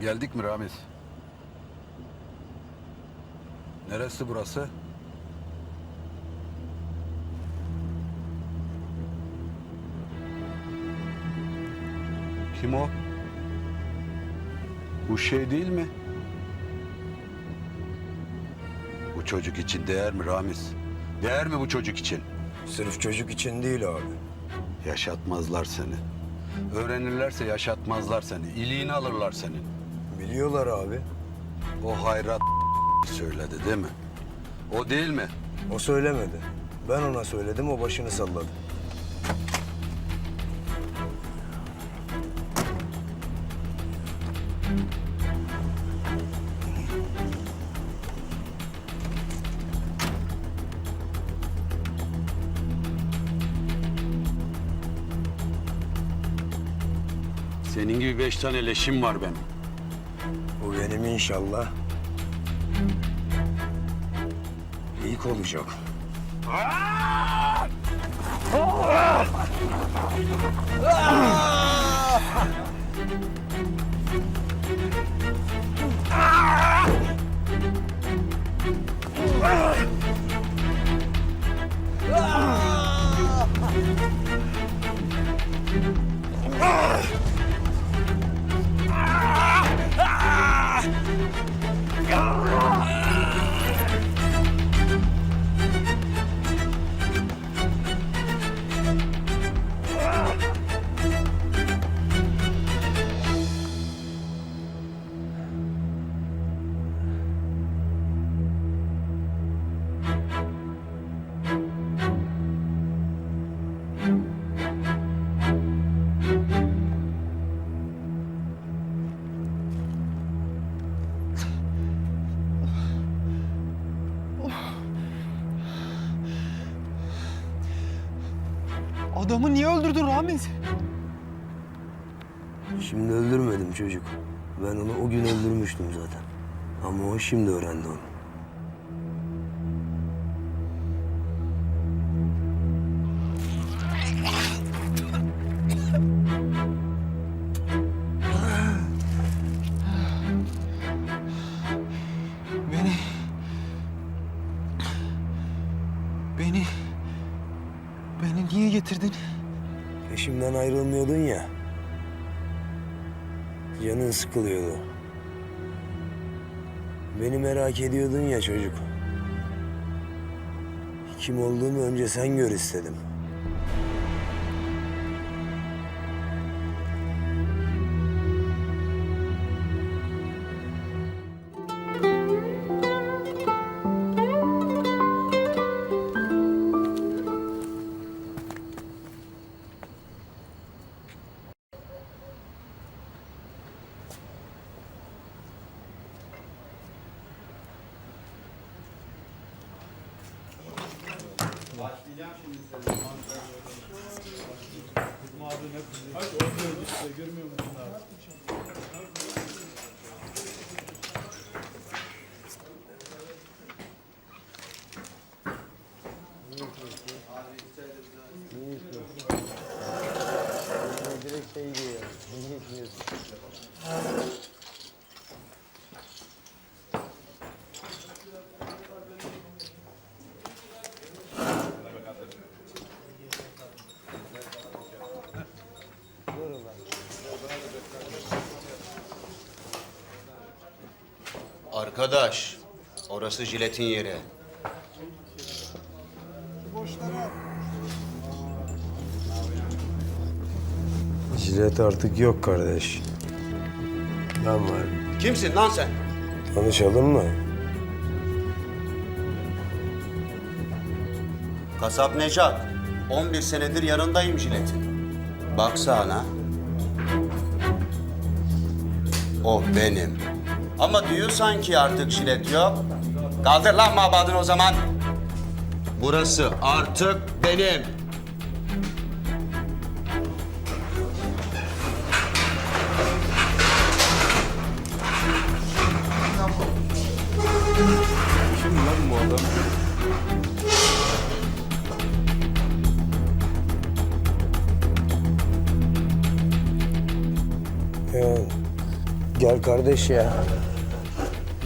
Geldik mi Ramiz? Neresi burası? Kim o? Bu şey değil mi? Bu çocuk için değer mi Ramiz? Değer mi bu çocuk için? Sırf çocuk için değil abi. Yaşatmazlar seni. Öğrenirlerse yaşatmazlar seni. İliğini alırlar senin. Biliyorlar abi. O hayrat söyledi değil mi? O değil mi? O söylemedi. Ben ona söyledim, o başını salladı. Senin gibi beş tane leşim var benim. İnşallah. İlk olacak. Adamı niye öldürdün Ramiz? Şimdi öldürmedim çocuk. Ben onu o gün öldürmüştüm zaten. Ama o şimdi öğrendi onu. Getirdin? Peşimden ayrılmıyordun ya. Canın sıkılıyordu. Beni merak ediyordun ya çocuk. Kim olduğumu önce sen gör istedim. Arkadaş, orası jiletin yeri. Jilet artık yok kardeş. Ben varım. Kimsin lan sen? Tanışalım mı? Kasap Necat. 11 senedir yanındayım jiletin. Baksana. O benim. Ama diyor sanki artık jilet yok. Kaldır lan mabadını o zaman. Burası artık benim. Ya, Gel kardeş ya.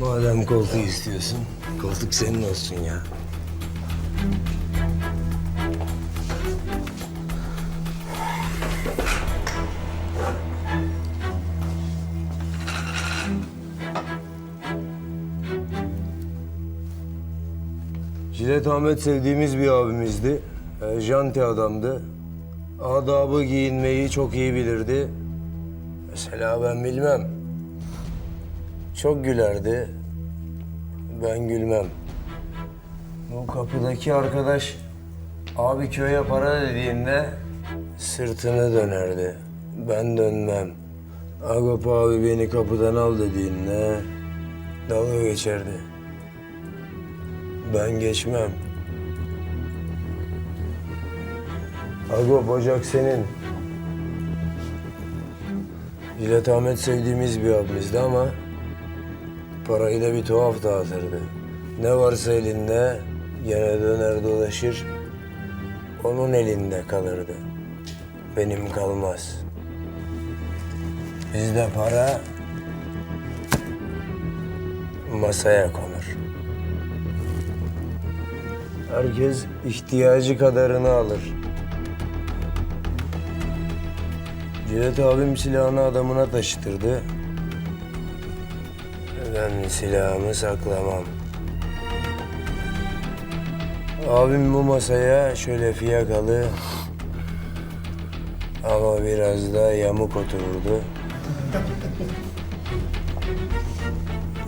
Madem koltuğu istiyorsun, koltuk senin olsun ya. Jilet Ahmet sevdiğimiz bir abimizdi. E, janti adamdı. Adabı giyinmeyi çok iyi bilirdi. Mesela ben bilmem. Çok gülerdi. Ben gülmem. Bu kapıdaki arkadaş abi köye para dediğinde sırtını dönerdi. Ben dönmem. Agop abi beni kapıdan al dediğinde dalga geçerdi. Ben geçmem. Agop ocak senin. Jilet Ahmet sevdiğimiz bir abimizdi ama parayı da bir tuhaf dağıtırdı. Ne varsa elinde gene döner dolaşır onun elinde kalırdı. Benim kalmaz. Bizde para masaya konur. Herkes ihtiyacı kadarını alır. Cihat abim silahını adamına taşıtırdı. Ben silahımı saklamam. Abim bu masaya şöyle fiyakalı ama biraz da yamuk otururdu.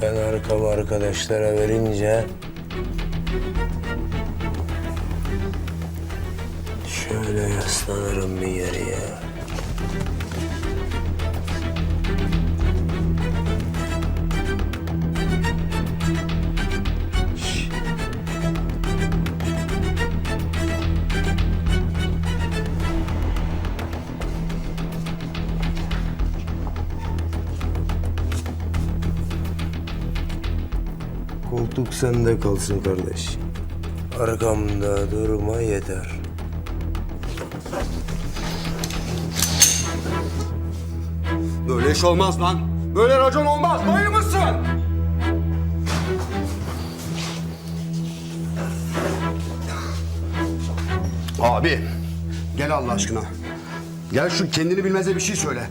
Ben arkamı arkadaşlara verince şöyle yaslanırım bir yere. Koltuk sende kalsın kardeş. Arkamda durma yeter. Böyle iş olmaz lan. Böyle racon olmaz. Dayı mısın? Abi, gel Allah aşkına. Gel şu kendini bilmeze bir şey söyle.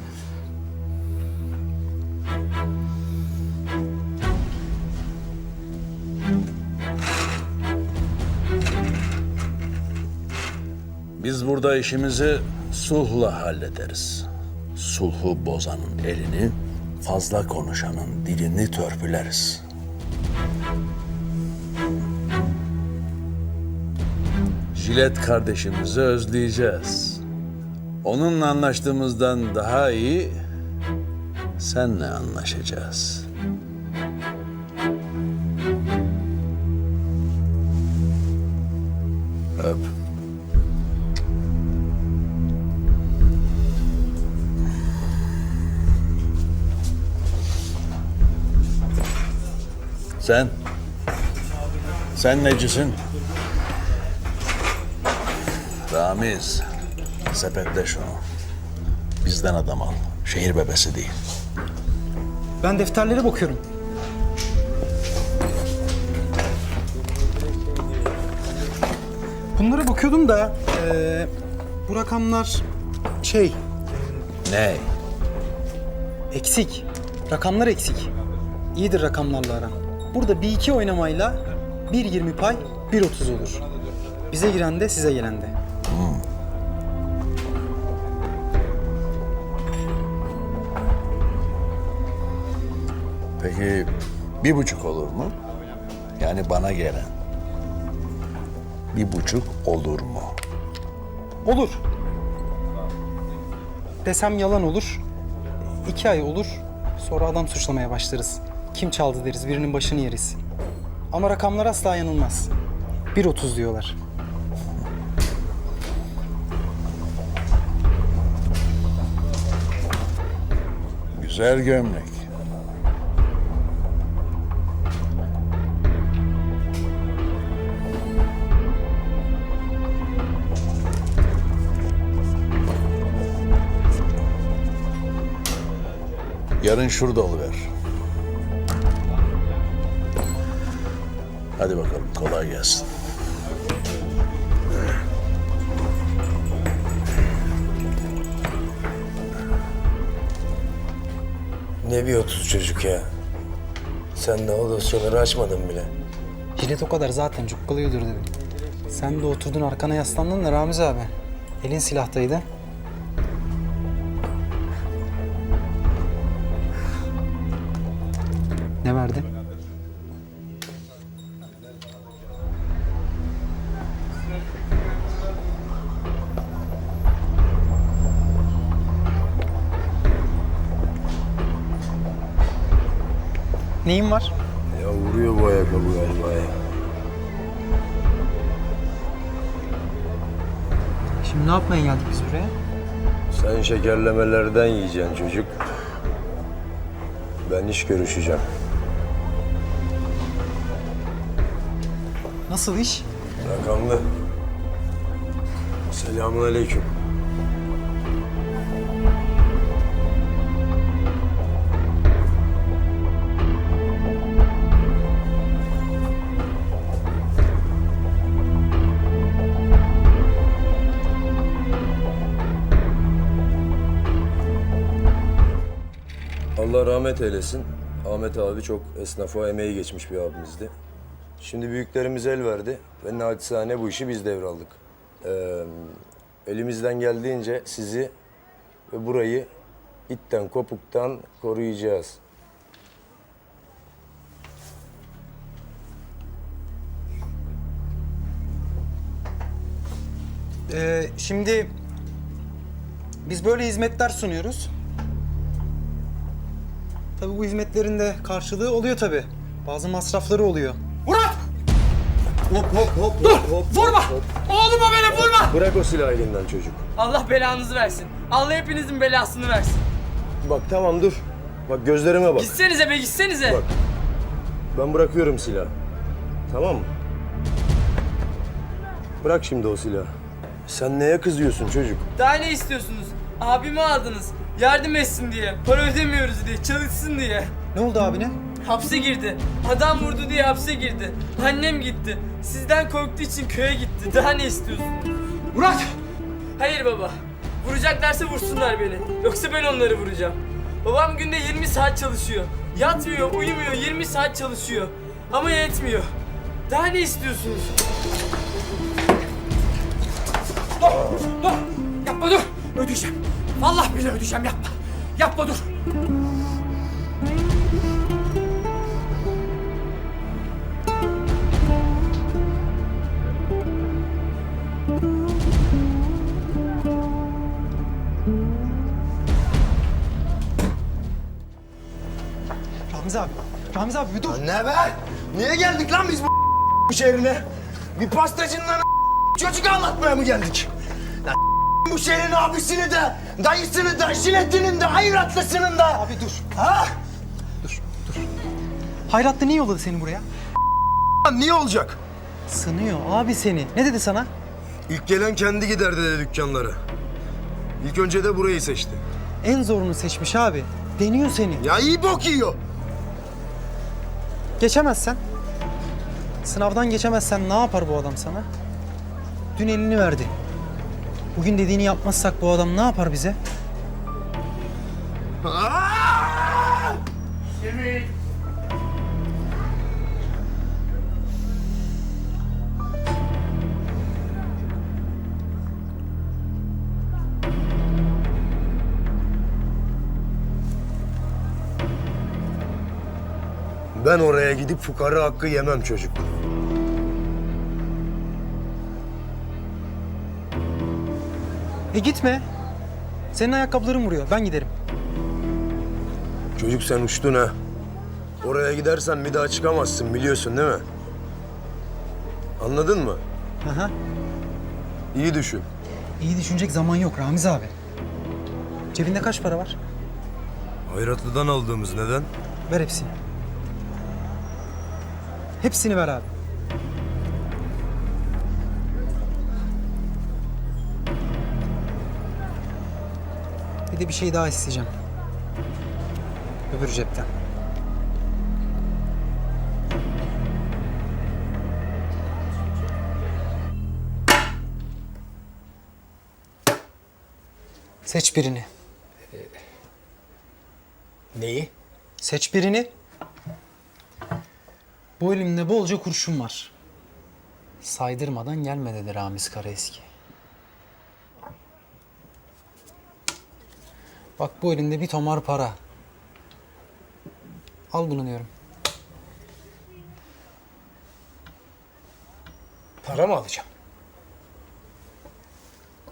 Biz burada işimizi sulhla hallederiz. Sulhu bozanın elini, fazla konuşanın dilini törpüleriz. Jilet kardeşimizi özleyeceğiz. Onunla anlaştığımızdan daha iyi senle anlaşacağız. Öp. Sen? Sen necisin? Ramiz, sepetle şunu. Bizden adam al. Şehir bebesi değil. Ben defterlere bakıyorum. Bunlara bakıyordum da eee, bu rakamlar şey Ne? Eksik. Rakamlar eksik. İyidir rakamlarla aran. Burada bir iki oynamayla 1.20 pay 1.30 olur. Bize giren de size gelen de. Peki bir buçuk olur mu? Yani bana gelen. Bir buçuk olur mu? Olur. Desem yalan olur. İki ay olur. Sonra adam suçlamaya başlarız. Kim çaldı deriz, birinin başını yeriz. Ama rakamlar asla yanılmaz. 1.30 diyorlar. Güzel gömlek. yarın şurada oluver. Hadi bakalım kolay gelsin. Ne bir otuz çocuk ya. Sen de o dosyaları açmadın bile. Jilet o kadar zaten cukkalıyordur dedim. Sen de oturdun arkana yaslandın da Ramiz abi. Elin silahtaydı. Neyin var? Ya vuruyor bu ayakkabı galiba ya. Şimdi ne yapmaya geldik biz buraya? Sen şekerlemelerden yiyeceksin çocuk. Ben iş görüşeceğim. Nasıl iş? Rakamlı. Selamun aleyküm. Allah rahmet eylesin. Ahmet abi çok esnafa emeği geçmiş bir abimizdi. Şimdi büyüklerimiz el verdi ve naçizane bu işi biz devraldık. Ee, elimizden geldiğince sizi ve burayı itten kopuktan koruyacağız. Ee, şimdi biz böyle hizmetler sunuyoruz. Tabii bu hizmetlerin de karşılığı oluyor tabii. Bazı masrafları oluyor. Murat! Hop hop hop Dur! vurma! Oğluma beni vurma! Bırak o silahı elinden çocuk. Allah belanızı versin. Allah hepinizin belasını versin. Bak tamam dur. Bak gözlerime bak. Gitsenize be gitsenize. Bak. Ben bırakıyorum silahı. Tamam mı? Bırak şimdi o silahı. Sen neye kızıyorsun çocuk? Daha ne istiyorsunuz? Abimi aldınız. Yardım etsin diye. Para ödemiyoruz diye. Çalışsın diye. Ne oldu abine? Hapse girdi. Adam vurdu diye hapse girdi. Annem gitti. Sizden korktuğu için köye gitti. Daha ne istiyorsunuz? Murat! Hayır baba. Vuracaklarsa vursunlar beni. Yoksa ben onları vuracağım. Babam günde 20 saat çalışıyor. Yatmıyor, uyumuyor, 20 saat çalışıyor. Ama yetmiyor. Daha ne istiyorsunuz? Dur, dur. Yapma dur. Ödeyeceğim. Vallahi bile ödeyeceğim yapma. Yapma dur. Ramiz abi. Ramiz abi bir dur. Ne be? Niye geldik lan biz bu, bu şehrine? Bir pastacının çocuk anlatmaya mı geldik? Lan bu şehrin abisini de, dayısını da, jiletinin de, hayratlısının da. Abi dur. Ha? Hayratlı niye yolladı seni buraya? Lan niye olacak? Sınıyor abi seni. Ne dedi sana? İlk gelen kendi gider dedi dükkanlara. İlk önce de burayı seçti. En zorunu seçmiş abi. Deniyor seni. Ya iyi bok yiyor. Geçemezsen. Sınavdan geçemezsen ne yapar bu adam sana? Dün elini verdi. Bugün dediğini yapmazsak bu adam ne yapar bize? Aa! Ben oraya gidip fukara hakkı yemem çocuk. E gitme. Senin ayakkabıların vuruyor. Ben giderim. Çocuk sen uçtun ha. Oraya gidersen bir daha çıkamazsın biliyorsun değil mi? Anladın mı? Aha. İyi düşün. İyi düşünecek zaman yok Ramiz abi. Cebinde kaç para var? Hayratlı'dan aldığımız neden? Ver hepsini. Hepsini ver abi. De bir şey daha isteyeceğim. öbür cepten. Seç birini. Neyi? Seç birini. Bu elimde bolca kurşun var. Saydırmadan gelme dedi Ramiz Karaeski. Bak bu elinde bir tomar para. Al bunu diyorum. Para mı alacağım?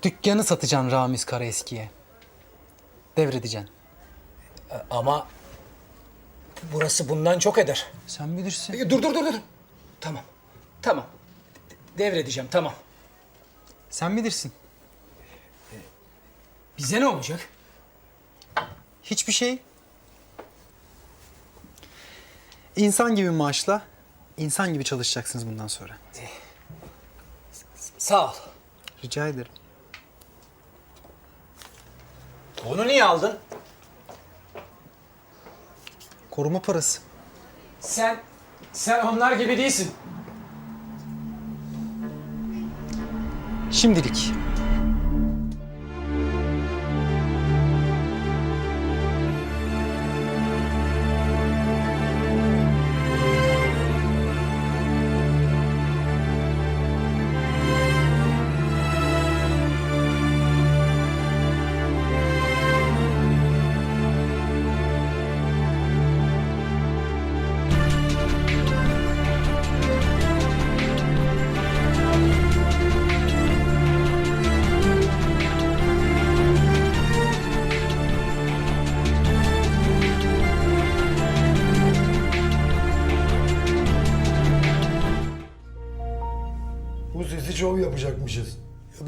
Dükkanı satacaksın Ramiz Karaeski'ye. Devredeceksin. Ama burası bundan çok eder. Sen bilirsin. E, Dur dur dur dur. Tamam. Tamam. Devredeceğim tamam. Sen bilirsin. Bize ne olacak? Hiçbir şey. İnsan gibi maaşla, insan gibi çalışacaksınız bundan sonra. Sağ ol. Rica ederim. Bunu niye aldın? Koruma parası. Sen sen onlar gibi değilsin. Şimdilik.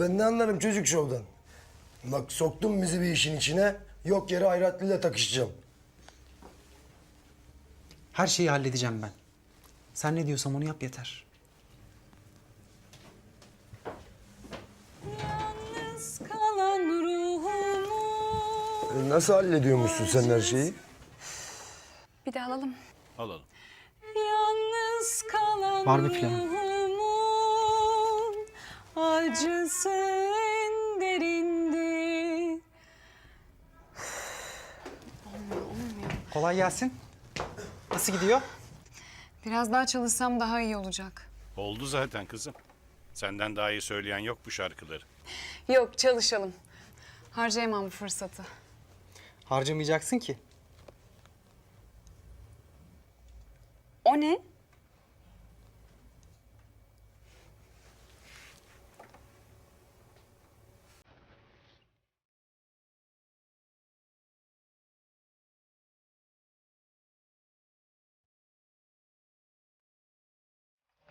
Ben ne anlarım çocuk şovdan. Bak soktun bizi bir işin içine, yok yere Hayratlı'yla takışacağım. Her şeyi halledeceğim ben. Sen ne diyorsam onu yap yeter. kalan ruhumu E, nasıl hallediyormuşsun sen her şeyi? Bir de alalım. Alalım. Yalnız kalan Var bir planı. Ruhumun acısı en derindi. Kolay gelsin. Nasıl gidiyor? Biraz daha çalışsam daha iyi olacak. Oldu zaten kızım. Senden daha iyi söyleyen yok bu şarkıları. Yok çalışalım. Harcayamam bu fırsatı. Harcamayacaksın ki. O ne?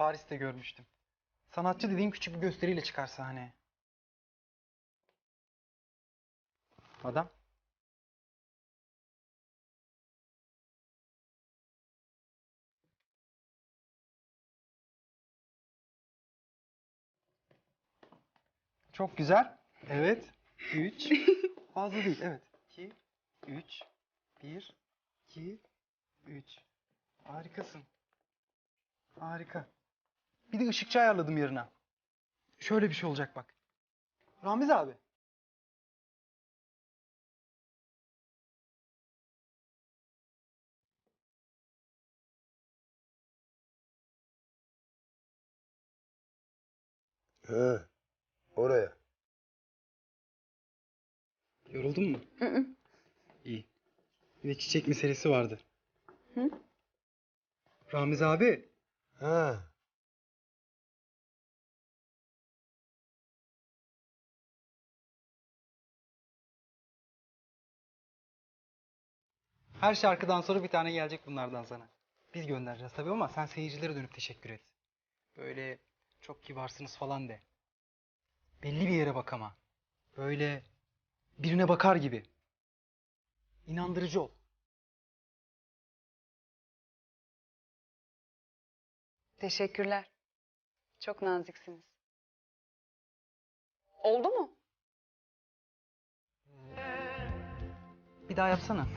Paris'te görmüştüm. Sanatçı dediğin küçük bir gösteriyle çıkar sahneye. Adam. Çok güzel. Evet. Üç. Fazla değil. Evet. İki. Üç. Bir. iki, Üç. Harikasın. Harika. Bir de ışıkçı ayarladım yerine. Şöyle bir şey olacak bak. Ramiz abi. He, oraya. Yoruldun mu? İyi. Bir de çiçek meselesi vardı. Hı? Ramiz abi. Ha. Her şarkıdan sonra bir tane gelecek bunlardan sana. Biz göndereceğiz tabii ama sen seyircilere dönüp teşekkür et. Böyle çok kibarsınız falan de. Belli bir yere bak ama. Böyle birine bakar gibi. İnandırıcı ol. Teşekkürler. Çok naziksiniz. Oldu mu? Bir daha yapsana.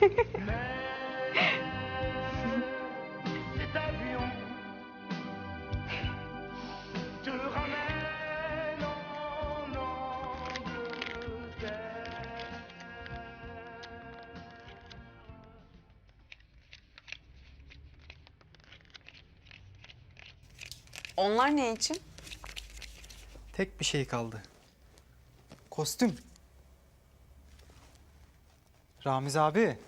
Onlar ne için? Tek bir şey kaldı. Kostüm. Ramiz abi,